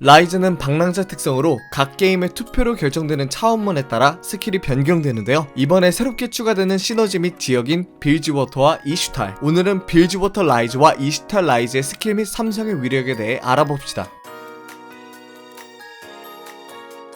라이즈는 방랑자 특성으로 각 게임의 투표로 결정되는 차원문에 따라 스킬이 변경되는데요. 이번에 새롭게 추가되는 시너지 및 지역인 빌즈워터와 이슈탈. 오늘은 빌즈워터 라이즈와 이슈탈 라이즈의 스킬 및 삼성의 위력에 대해 알아봅시다.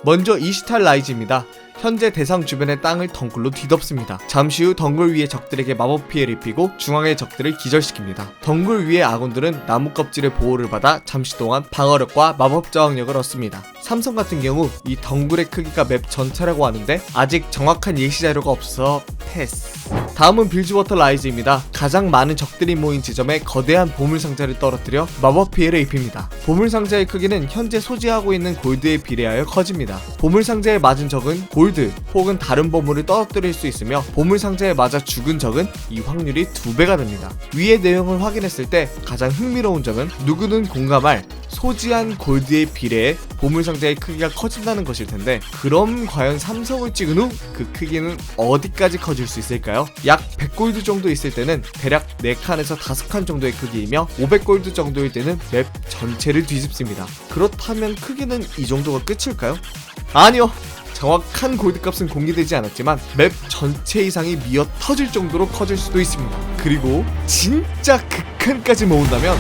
먼저 이슈탈 라이즈입니다. 현재 대상 주변의 땅을 덩굴로 뒤덮습니다. 잠시 후 덩굴 위의 적들에게 마법 피해를 입히고 중앙의 적들을 기절시킵니다. 덩굴 위의 아군들은 나무 껍질의 보호를 받아 잠시 동안 방어력과 마법 저항력을 얻습니다. 삼성 같은 경우 이 덩굴의 크기가 맵 전체라고 하는데 아직 정확한 예시 자료가 없어 패스. 다음은 빌즈워터 라이즈입니다. 가장 많은 적들이 모인 지점에 거대한 보물 상자를 떨어뜨려 마법 피해를 입힙니다. 보물 상자의 크기는 현재 소지하고 있는 골드에 비례하여 커집니다. 보물 상자에 맞은 적은 골드 혹은 다른 보물을 떨어뜨릴 수 있으며 보물 상자에 맞아 죽은 적은 이 확률이 두 배가 됩니다. 위의 내용을 확인했을 때 가장 흥미로운 점은 누구는 공감할 소지한 골드에 비례해 보물 상자의 크기가 커진다는 것일 텐데 그럼 과연 삼성을 찍은 후 그 크기는 어디까지 커질 수 있을까요? 약 100골드 정도 있을 때는 대략 4칸에서 5칸 정도의 크기이며 500골드 정도일 때는 맵 전체를 뒤집습니다. 그렇다면 크기는 이 정도가 끝일까요? 아니요. 정확한 골드값은 공개되지 않았지만 맵 전체 이상이 미어 터질 정도로 커질 수도 있습니다. 그리고 진짜 극한까지 모은다면